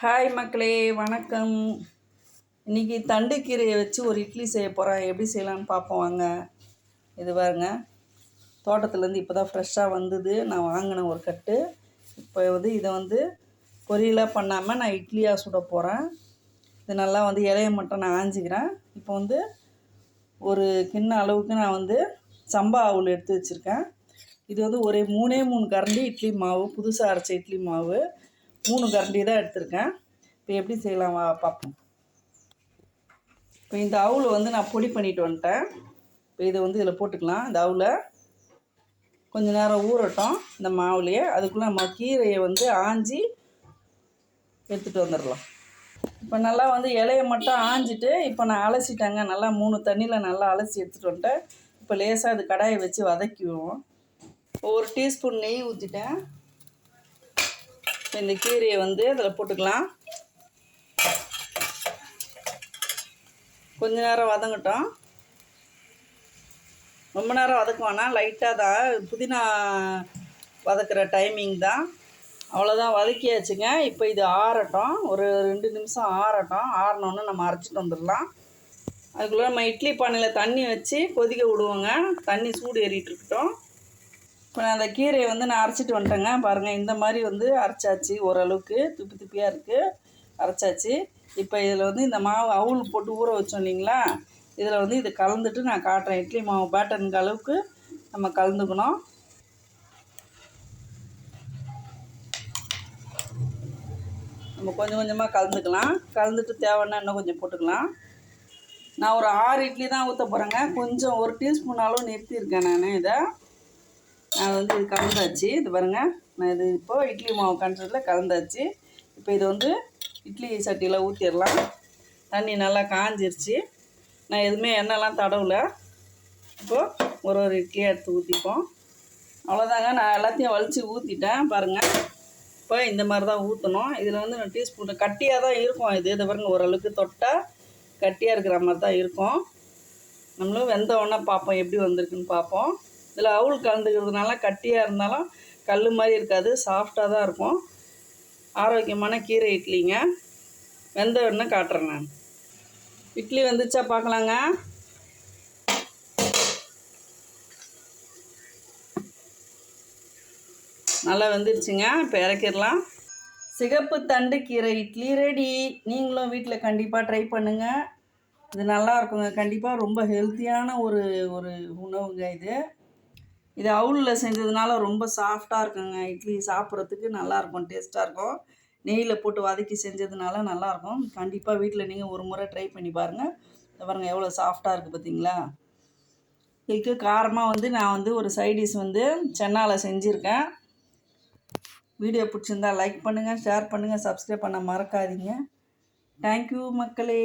Hi மக்களே வணக்கம். இன்றைக்கி தண்டுக்கீரையை வச்சு ஒரு இட்லி செய்ய போகிறேன் எப்படி செய்யலான்னு பார்ப்போம் வாங்க. இது பாருங்க. தோட்டத்துலேருந்து இப்போ தான் ஃப்ரெஷ்ஷாக வந்தது. நான் வாங்கினேன் ஒரு கட்டு. இப்போ வந்து இதை வந்து பொரியலாக பண்ணாமல் நான் இட்லியாக சுட போகிறேன் இது நல்லா வந்து இலையை மட்டும் நான் ஆஞ்சிக்கிறேன். இப்போ வந்து ஒரு கிண்ண அளவுக்கு நான் வந்து சம்பா அவுள் எடுத்து வச்சுருக்கேன். இது வந்து ஒரே மூணே மூணு கரண்டி இட்லி மாவு புதுசாக அரைச்ச இட்லி மாவு. மூணு கரண்டி தான் எடுத்திருக்கேன். இப்போ எப்படி செய்யலாம்? வா பார்ப்போம். இப்போ இந்த அவுல வந்து நான் பொடி பண்ணிட்டு வந்துட்டேன். இப்போ இதை வந்து இதில் போட்டுக்கலாம். இந்த அவுளை கொஞ்சம் நேரம் ஊறட்டும் இந்த மாவுலையே. அதுக்குள்ளே நம்ம கீரையை வந்து ஆஞ்சி எடுத்துகிட்டு வந்துடலாம். இப்போ நல்லா வந்து இலையை மட்டும் ஆஞ்சிட்டு இப்போ நான் அலசிட்டேங்க. நல்லா மூணு தண்ணியில் நல்லா அலசி எடுத்துகிட்டு வந்துட்டேன். இப்போ லேசாக அது கடாயை வச்சு வதக்கிடுவோம். ஒரு டீஸ்பூன் நெய் ஊற்றிட்டேன். இப்போ இந்த கீரையை வந்து அதில் போட்டுக்கலாம். கொஞ்ச நேரம் வதங்கட்டும். ரொம்ப நேரம் வதக்க வேணாம். லைட்டாக தான். புதினா வதக்கிற டைமிங் தான். அவ்வளோதான் வதக்கியாச்சுங்க. இப்போ இது ஆறட்டும். ஒரு ரெண்டு நிமிஷம் ஆறட்டும். ஆறினோன்னு நம்ம அரைச்சிட்டு வந்துடலாம். அதுக்குள்ளே நம்ம இட்லி பானையில் தண்ணி வச்சு கொதிக்க விடுவோங்க. தண்ணி சூடு ஏறிட்டு இருக்கட்டும். இப்போ நான் அந்த கீரையை வந்து நான் அரைச்சிட்டு வந்துட்டேங்க. பாருங்கள் இந்த மாதிரி வந்து அரைச்சாச்சு ஓரளவுக்கு. துப்பி துப்பியாக இருக்குது அரைச்சாச்சு. இப்போ இதில் வந்து இந்த மாவு அவுள் போட்டு ஊற வச்சோம் இல்லைங்களா? இதில் வந்து இது கலந்துட்டு நான் காட்டுறேன். இட்லி மாவு பேட்டர்னுக்கு அளவுக்கு நம்ம கலந்துக்கணும். நம்ம கொஞ்சம் கொஞ்சமாக கலந்துக்கலாம். கலந்துட்டு தேவைன்னா இன்னும் கொஞ்சம் போட்டுக்கலாம். நான் ஒரு ஆறு இட்லி தான் ஊற்ற போகிறேங்க கொஞ்சம் ஒரு டீஸ்பூன் அளவு நிறுத்தியிருக்கேன் நான் இதை. நான் வந்து இது கலந்தாச்சு. இது பாருங்கள் நான் இது இப்போது இட்லி மாவு கண்டதில் கலந்தாச்சு. இப்போ இது வந்து இட்லி சட்டியில் ஊற்றிடலாம் தண்ணி நல்லா காஞ்சிருச்சு. நான் எதுவுமே எண்ணெய்லாம் தடவலை. இப்போது ஒரு ஒரு இட்லியை எடுத்து ஊற்றிப்போம் அவ்வளோதாங்க நான் எல்லாத்தையும் வலித்து ஊற்றிட்டேன் பாருங்கள் இப்போ இந்த மாதிரி தான் ஊற்றணும் இதில் வந்து நான் டீஸ்பூன் கட்டியாக தான் இருக்கும் இது. இதை பாருங்கள் ஓரளவுக்கு தொட்டால் கட்டியாக இருக்கிற மாதிரி தான் இருக்கும். நம்மளும் வெந்த உடனே பார்ப்போம். எப்படி வந்திருக்குன்னு பார்ப்போம். இதில் அவுள் கலந்துக்கிறதுனால கட்டியாக இருந்தாலும் கல் மாதிரி இருக்காது சாஃப்டாக தான் இருக்கும். ஆரோக்கியமான கீரை இட்லிங்க. வெந்த உடனே காட்டுறேன் நான். இட்லி வந்துச்சா பார்க்கலாங்க. நல்லா வெந்துருச்சுங்க இப்போ இறக்கிடலாம். சிகப்பு தண்டு கீரை இட்லி ரெடி நீங்களும் வீட்டில் கண்டிப்பாக ட்ரை பண்ணுங்கள் இது நல்லா இருக்குங்க. கண்டிப்பாக ரொம்ப ஹெல்த்தியான ஒரு ஒரு உணவுங்க இது. இது அவுளில் செஞ்சதுனால ரொம்ப சாஃப்டாக இருக்குங்க. இட்லி சாப்பிட்றதுக்கு நல்லாயிருக்கும் டேஸ்ட்டாக இருக்கும். நெய்யில் போட்டு வதக்கி செஞ்சதுனால நல்லாயிருக்கும். கண்டிப்பாக வீட்டில் நீங்கள் ஒரு முறை ட்ரை பண்ணி பாருங்கள் பாருங்கள் எவ்வளோ சாஃப்டாக இருக்குது பார்த்தீங்களா இதுக்கு காரமாக வந்து நான் வந்து ஒரு சைடிஷ் வந்து சென்னால் செஞ்சுருக்கேன். வீடியோ பிடிச்சிருந்தா லைக் பண்ணுங்கள் ஷேர் பண்ணுங்கள் சப்ஸ்கிரைப் பண்ண மறக்காதீங்க. தேங்க்யூ மக்களே.